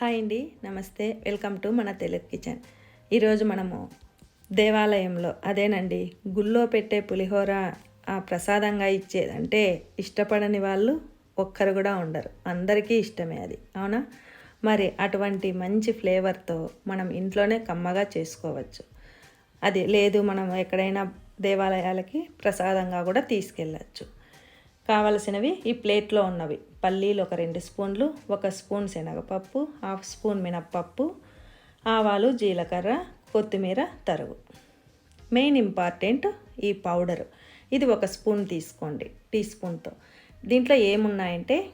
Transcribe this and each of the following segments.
Hi అండి నమస్తే. Welcome to మన తెలుగు కిచెన్. ఈరోజు మనము దేవాలయంలో అదేనండి గుళ్ళో పెట్టే పులిహోర ఆ ప్రసాదంగా ఇచ్చేదంటే ఇష్టపడని వాళ్ళు ఒక్కరు కూడా ఉండరు. అందరికీ ఇష్టమే అది అవునా? మరి అటువంటి మంచి ఫ్లేవర్తో మనం ఇంట్లోనే కమ్మగా చేసుకోవచ్చు. అది లేదు మనం ఎక్కడైనా దేవాలయాలకి ప్రసాదంగా కూడా తీసుకెళ్ళచ్చు. కావలసినవి ఈ ప్లేట్లో ఉన్నవి. పల్లీలు ఒక రెండు స్పూన్లు ఒక స్పూన్ శనగపప్పు హాఫ్ స్పూన్ మినప్పప్పు ఆవాలు జీలకర్ర కొత్తిమీర తరుగు. మెయిన్ ఇంపార్టెంట్ ఈ పౌడరు. ఇది ఒక స్పూన్ తీసుకోండి టీ స్పూన్తో. దీంట్లో ఏమున్నాయంటే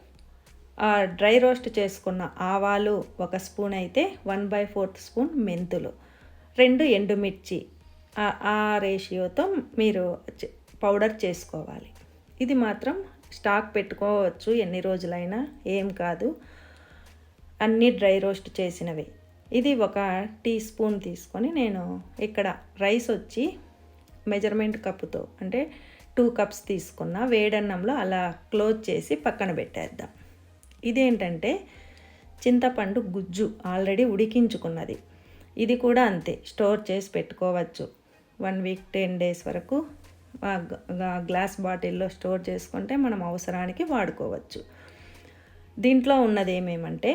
ఆ డ్రై రోస్ట్ చేసుకున్న ఆవాలు ఒక స్పూన్ అయితే వన్ బై ఫోర్త్ స్పూన్ మెంతులు. రెండు ఎండుమిర్చి. ఆ- రేషియోతో మీరు పౌడర్ చేసుకోవాలి. ఇది మాత్రం స్టాక్ పెట్టుకోవచ్చు. ఎన్ని రోజులైనా ఏం కాదు. అన్నీ డ్రై రోస్ట్ చేసినవి. ఇది ఒక టీ స్పూన్ తీసుకొని నేను ఇక్కడ రైస్ వచ్చి మెజర్మెంట్ కప్పుతో అంటే టూ కప్స్ తీసుకున్న. వేడన్నంలో అలా క్లోజ్ చేసి పక్కన పెట్టేద్దాం. ఇదేంటంటే చింతపండు గుజ్జు ఆల్రెడీ ఉడికించుకున్నది. ఇది కూడా అంతే. స్టోర్ చేసి పెట్టుకోవచ్చు. వన్ వీక్ టెన్ డేస్ వరకు గ్లాస్ బాటిల్లో స్టోర్ చేసుకుంటే మనం అవసరానికి వాడుకోవచ్చు. దీంట్లో ఉన్నది ఏమేమంటే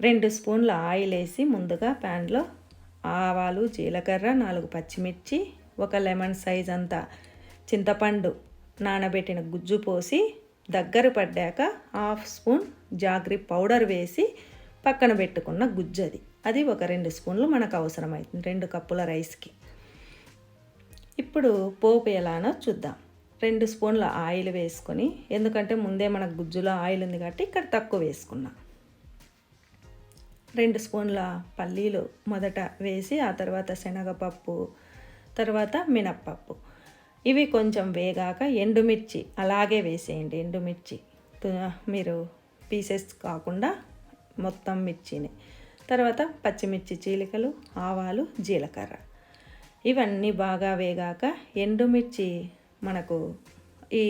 రెండు స్పూన్ల ఆయిల్ వేసి ముందుగా ప్యాన్లో ఆవాలు జీలకర్ర నాలుగు పచ్చిమిర్చి ఒక లెమన్ సైజ్ అంతా చింతపండు నానబెట్టిన గుజ్జు పోసి దగ్గర పడ్డాక హాఫ్ స్పూన్ జాగ్రి పౌడర్ వేసి పక్కన పెట్టుకున్న గుజ్జు అది అది ఒక రెండు స్పూన్లు మనకు అవసరమవుతుంది రెండు కప్పుల రైస్కి. ఇప్పుడు పోపు ఎలానో చూద్దాం. రెండు స్పూన్ల ఆయిల్ వేసుకొని ఎందుకంటే ముందే మనకు గుజ్జులో ఆయిల్ ఉంది కాబట్టి ఇక్కడ తక్కువ వేసుకున్నాం. రెండు స్పూన్ల పల్లీలు మొదట వేసి ఆ తర్వాత శనగపప్పు తర్వాత మినప్పప్పు. ఇవి కొంచెం వేగాక ఎండుమిర్చి అలాగే వేసేయండి. ఎండుమిర్చి మీరు పీసెస్ కాకుండా మొత్తం మిర్చిని. తర్వాత పచ్చిమిర్చి చీలికలు ఆవాలు జీలకర్ర. ఇవన్నీ బాగా వేగాక ఎండుమిర్చి మనకు ఈ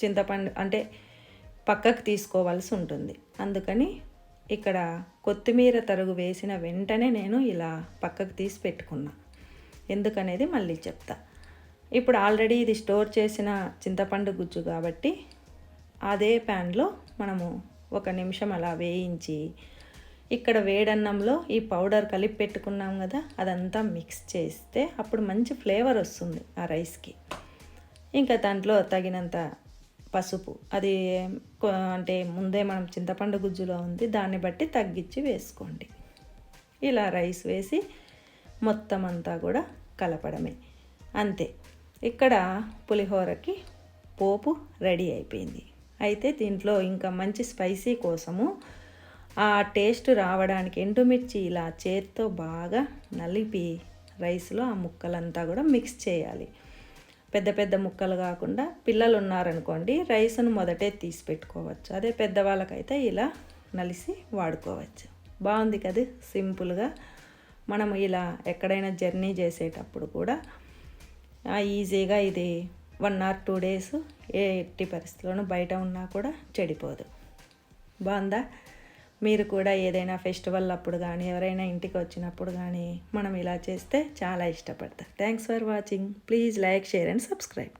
చింతపండు అంటే పక్కకు తీసుకోవాల్సి ఉంటుంది. అందుకని ఇక్కడ కొత్తిమీర తరుగు వేసిన వెంటనే నేను ఇలా పక్కకు తీసి పెట్టుకున్నా. ఎందుకనేది మళ్ళీ చెప్తా. ఇప్పుడు ఆల్రెడీ ఇది స్టోర్ చేసిన చింతపండు గుజ్జు కాబట్టి అదే ప్యాన్లో మనము ఒక నిమిషం అలా వేయించి ఇక్కడ వేడన్నంలో ఈ పౌడర్ కలిపి పెట్టుకున్నాం కదా అదంతా మిక్స్ చేస్తే అప్పుడు మంచి ఫ్లేవర్ వస్తుంది ఆ రైస్కి. ఇంకా దాంట్లో తగినంత పసుపు అది అంటే ముందే మనం చింతపండు గుజ్జులో ఉంది దాన్ని బట్టి తగ్గించి వేసుకోండి. ఇలా రైస్ వేసి మొత్తం అంతా కూడా కలపడమే. అంతే ఇక్కడ పులిహోరకి పోపు రెడీ అయిపోయింది. అయితే దీంట్లో ఇంకా మంచి స్పైసీ కోసము ఆ టేస్ట్ రావడానికి ఎండుమిర్చి ఇలా చేత్తో బాగా నలిపి రైస్లో ఆ ముక్కలంతా కూడా మిక్స్ చేయాలి. పెద్ద పెద్ద ముక్కలు కాకుండా పిల్లలు ఉన్నారనుకోండి రైస్ను మొదటే తీసి పెట్టుకోవచ్చు. అదే పెద్దవాళ్ళకైతే ఇలా నలిసి వాడుకోవచ్చు. బాగుంది కదా? సింపుల్గా మనం ఇలా ఎక్కడైనా జర్నీ చేసేటప్పుడు కూడా ఈజీగా ఇది వన్ ఆర్ టూ డేస్ ఏ ఎట్టి పరిస్థితుల్లోనూ బయట ఉన్నా కూడా చెడిపోదు. బాగుందా? మీరు కూడా ఏదైనా ఫెస్టివల్ అప్పుడు కానీ ఎవరైనా ఇంటికి వచ్చినప్పుడు కానీ మనం ఇలా చేస్తే చాలా ఇష్టపడతారు. Thanks for watching please like share and subscribe